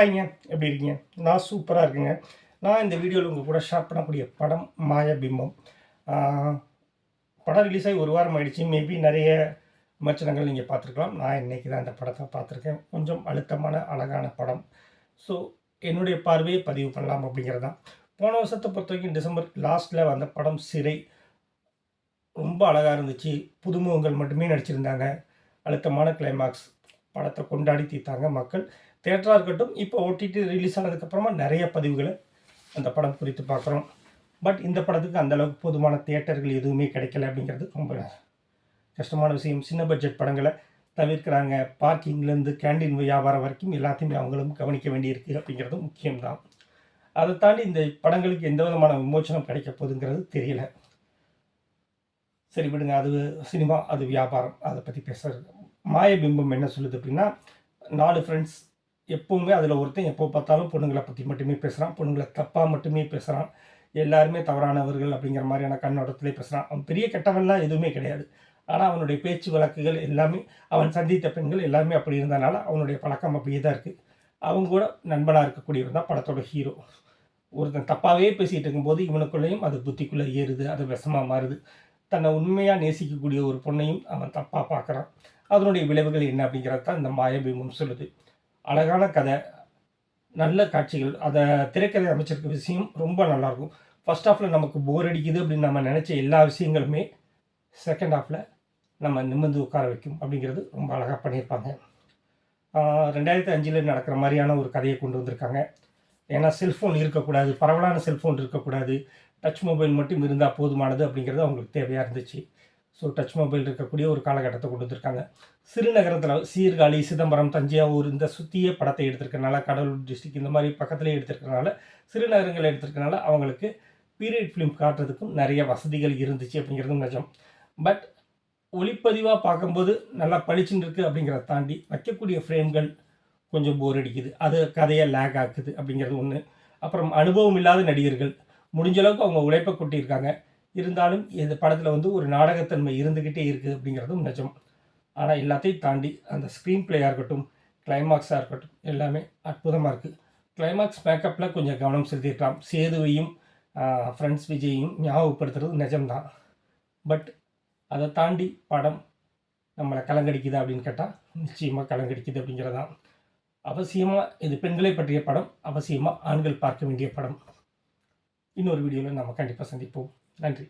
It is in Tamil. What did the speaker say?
ஹாய்ங்க எப்படி இருக்கீங்க? நான் சூப்பராக இருக்குங்க. நான் இந்த வீடியோவில் உங்கள் கூட ஷேர் பண்ணக்கூடிய படம் மாயபிம்பம் படம் ரிலீஸ் ஆகி ஒரு வாரம் ஆகிடுச்சு மேபி நிறைய விமர்சனங்கள் நீங்கள் பார்த்துருக்கலாம். நான் இன்னைக்கு தான் இந்த படத்தை பார்த்துருக்கேன். கொஞ்சம் அழுத்தமான அழகான படம். ஸோ என்னுடைய பார்வையை பதிவு பண்ணலாம் அப்படிங்கிறது தான் போன வருஷத்தை பொறுத்த வரைக்கும் டிசம்பர் லாஸ்ட்டில் வந்த படம் சிறை. ரொம்ப அழகாக இருந்துச்சு. புதுமுகங்கள் மட்டுமே நடிச்சிருந்தாங்க. அழுத்தமான கிளைமாக்ஸ் படத்தை கொண்டாடி தீர்த்தாங்க மக்கள். தேட்டராக இருக்கட்டும் இப்போ ஓட்டிட்டு ரிலீஸ் ஆனதுக்கப்புறமா நிறைய பதிவுகளை அந்த படம் குறித்து பார்க்குறோம். பட் இந்த படத்துக்கு அந்தளவுக்கு போதுமான தேட்டர்கள் எதுவுமே கிடைக்கல அப்படிங்கிறது ரொம்ப கஷ்டமான விஷயம். சின்ன பட்ஜெட் படங்களை தவிர்க்கிறாங்க. பார்க்கிங்லேருந்து கேண்டீன் வியாபாரம் வரைக்கும் எல்லாத்தையுமே அவங்களும் கவனிக்க வேண்டியிருக்கு அப்படிங்கிறது முக்கியம்தான். அதை தாண்டி இந்த படங்களுக்கு எந்த விதமான விமோச்சனம் கிடைக்க போகுதுங்கிறது தெரியல. சரி விடுங்க அது சினிமா அது வியாபாரம். அதை பற்றி பேசுறது மாயபிம்பம் என்ன சொல்லுது அப்படின்னா நாலு ஃப்ரெண்ட்ஸ் எப்போவுமே அதில் ஒருத்தன் எப்போ பார்த்தாலும் பொண்ணுங்களை பற்றி மட்டுமே பேசுகிறான் பொண்ணுங்களை தப்பாக மட்டுமே பேசுகிறான் எல்லாருமே தவறானவர்கள் அப்படிங்கிற மாதிரியான கண்ணோட்டத்திலே பேசுகிறான் அவன் பெரிய கெட்டவன்லாம் எதுவுமே கிடையாது. ஆனால் அவனுடைய பேச்சு வழக்குகள் எல்லாமே அவன் சந்தித்த பெண்கள் எல்லாமே அப்படி இருந்தனால அவனுடைய பழக்கம் அப்படியே தான் இருக்குது அவங்க கூட நண்பனாக இருக்கக்கூடியவன் தான் படத்தோட ஹீரோ ஒருத்தன் தப்பாகவே பேசிகிட்டு இருக்கும்போது இவனுக்குள்ளேயும் அது புத்திக்குள்ளே ஏறுது அது விஷமாக மாறுது. தன்னை உண்மையாக நேசிக்கக்கூடிய ஒரு பொண்ணையும் அவன் தப்பாக பார்க்குறான். அதனுடைய விளைவுகள் என்ன அப்படிங்கிறது தான் இந்த மாயபீமம் சொல்லுது. அழகான கதை நல்ல காட்சிகள் அதை திரைக்கதை அமைச்சிருக்க விஷயம் ரொம்ப நல்லாயிருக்கும் ஃபர்ஸ்ட் ஹாஃபில் நமக்கு போர் அடிக்குது அப்படின்னு நம்ம நினச்ச எல்லா விஷயங்களுமே செகண்ட் ஹாஃபில் நம்ம நிமிர்ந்து உட்கார வைக்கும் அப்படிங்கிறது ரொம்ப அழகாக பண்ணியிருப்பாங்க. ரெண்டாயிரத்தி அஞ்சில் நடக்கிற மாதிரியான ஒரு கதையை கொண்டு வந்திருக்காங்க. ஏன்னா செல்ஃபோன் இருக்கக்கூடாது பரவலான செல்ஃபோன் இருக்கக்கூடாது. டச் மொபைல் மட்டும் இருந்தால் போதுமானது அப்படிங்கிறது அவங்களுக்கு தேவையாக இருந்துச்சு. ஸோ டச் மொபைல் இருக்கக்கூடிய ஒரு காலகட்டத்தை கொண்டு வந்திருக்காங்க. சிறுநகரத்தில் சீர்காழி சிதம்பரம் தஞ்சாவூர் இந்த சுற்றியே படத்தை எடுத்திருக்கனால கடலூர் டிஸ்ட்ரிக் இந்த மாதிரி பக்கத்துலேயே எடுத்திருக்கனால சிறுநகரங்கள் எடுத்திருக்கனால அவங்களுக்கு பீரியட் ஃபிலிம் காட்டுறதுக்கும் நிறைய வசதிகள் இருந்துச்சு அப்படிங்கிறதும் நிஜம். பட் ஒளிப்பதிவாக பார்க்கும்போது நல்லா பளிச்சுன்னு இருக்குது அப்படிங்கிறத தாண்டி வைக்கக்கூடிய ஃப்ரேம்கள் கொஞ்சம் போர் அடிக்குது. அது கதையை லேக் ஆக்குது அப்படிங்கிறது ஒன்று அப்புறம் அனுபவம் இல்லாத நடிகர்கள். முடிஞ்ச அளவுக்கு அவங்க உழைப்பை கொட்டியிருக்காங்க. இருந்தாலும் இந்த படத்தில் வந்து ஒரு நாடகத்தன்மை இருந்துக்கிட்டே இருக்குது அப்படிங்கிறதும் நிஜம். ஆனால் எல்லாத்தையும் தாண்டி அந்த ஸ்க்ரீன் பிளேயாக இருக்கட்டும் கிளைமாக்ஸாக இருக்கட்டும் எல்லாமே அற்புதமாக இருக்குது கிளைமாக்ஸ் மேக்கப்பில் கொஞ்சம் கவனம் செலுத்தியிருக்கலாம். சேதுவையும் ஃப்ரெண்ட்ஸ் விஜயையும் ஞாபகப்படுத்துறது நிஜம்தான். பட் அதை தாண்டி படம் நம்மளை கலங்கடிக்குது அப்படின்னு கேட்டால் நிச்சயமாக கலங்கடிக்குது அப்படிங்கிறதான் அவசியமாக இது பெண்களை பற்றிய படம் அவசியமாக ஆண்கள் பார்க்க வேண்டிய படம். இன்னொரு வீடியோவில் நம்ம கண்டிப்பாக சந்திப்போம். நன்றி.